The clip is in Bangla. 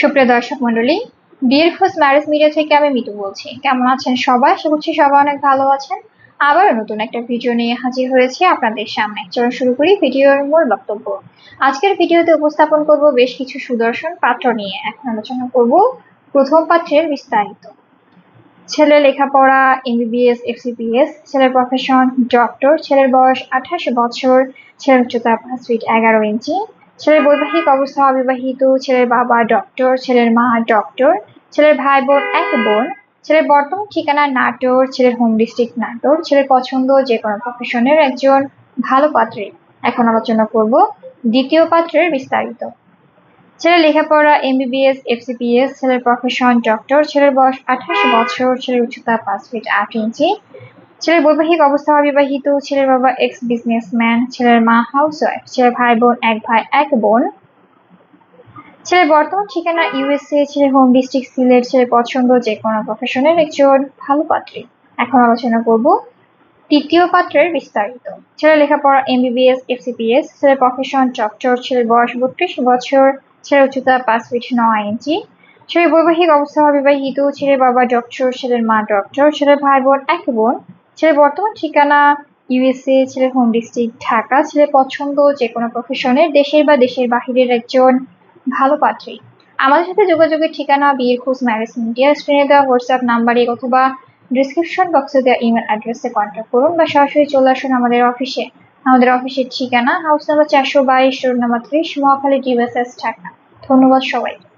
সুপ্রিয় দর্শক মন্ডলী বিয়ের খোঁজ ম্যারেজ মিডিয়া থেকে আমি মিতু বলছি। কেমন আছেন সবাই? আশা করছি সবাই অনেক ভালো আছেন। আবার নতুন একটা ভিডিও নিয়ে হাজির হয়েছে আপনাদের সামনে। চলুন শুরু করি ভিডিওর মূল বক্তব্য। আজকের ভিডিওতে উপস্থাপন করব বেশ কিছু সুদর্শন পাত্র নিয়ে। এখন আলোচনা করব প্রথম পাত্রের বিস্তারিত। ছেলে লেখাপড়া এমবিবিএস এফসিপিএস ছেলের প্রফেশন ডক্টর ছেলের বয়স আঠাশ বছর, ছেলের উচ্চতা পাঁচ ফিট এগারো ইঞ্চি ছেলের বৈবাহিক অবস্থা অবিবাহিত, ছেলের বাবা ডক্টর ছেলের মা ডক্টর ছেলের ভাই বোন এক বোন, ছেলের বর্তমান ঠিকানা নাটোর, ছেলের হোম ডিস্ট্রিক্ট নাটোর, ছেলের পছন্দ যে কোনো প্রফেশনের একজন ভালো পাত্রী। এখন আলোচনা করব দ্বিতীয় পাত্রের বিস্তারিত। ছেলের লেখাপড়া এমবিবিএস এফসিপিএস ছেলের প্রফেশন ডক্টর ছেলের বয়স আঠাশ বছর, ছেলের উচ্চতা পাঁচ ফিট আট ইঞ্চি ছেলের বৈবাহিক অবস্থা অবিবাহিত, ছেলের বাবা এক্স বিজনেসম্যান ছেলের মা হাউস ওয়াইফ ছেলের ভাই বোন, এক ভাই, এক বোন। ছেলের বর্তমান ঠিকানা ইউএসএ ছেলের হোম ডিস্ট্রিক্ট সিলেট, ছেলের পছন্দ যে কোনো প্রফেশনের একজন ভালো পাত্রী। এখন আলোচনা করব তৃতীয় পাত্রের বিস্তারিত। ছেলের লেখাপড়া এমবিবিএস এফসিপিএস ছেলের প্রফেশন ডক্টর ছেলের বয়স বত্রিশ বছর, ছেলের উচ্চতা পাঁচ ফিট নয় ইঞ্চি, ছেলের বৈবাহিক অবস্থা অবিবাহিত, ছেলের বাবা ডক্টর ছেলের মা ডক্টর ছেলের ভাই বোন, এক বোন। ছেলের বর্তমান ঠিকানা ইউএসএ ছেলের হোম ডিস্ট্রিক্ট ঢাকা, ছেলের পছন্দ যে কোনো প্রফেশনের দেশের বা দেশের বাহিরের একজন ভালো পাত্রী। আমাদের সাথে যোগাযোগের ঠিকানা, বিয়ের খোঁজ ম্যারেজ মিডিয়া স্ক্রিনে দেওয়া হোয়াটসঅ্যাপ নাম্বারে অথবা ডিসক্রিপশন বক্সে দেওয়া ইমেল অ্যাড্রেসে কন্ট্যাক্ট করুন বা সরাসরি চলে আসুন আমাদের অফিসে আমাদের অফিসের ঠিকানা হাউস নাম্বার চারশো বাইশ রোড নাম্বার ত্রিশ মহাখালী ডিভাইসেস ঢাকা। ধন্যবাদ সবাইকে।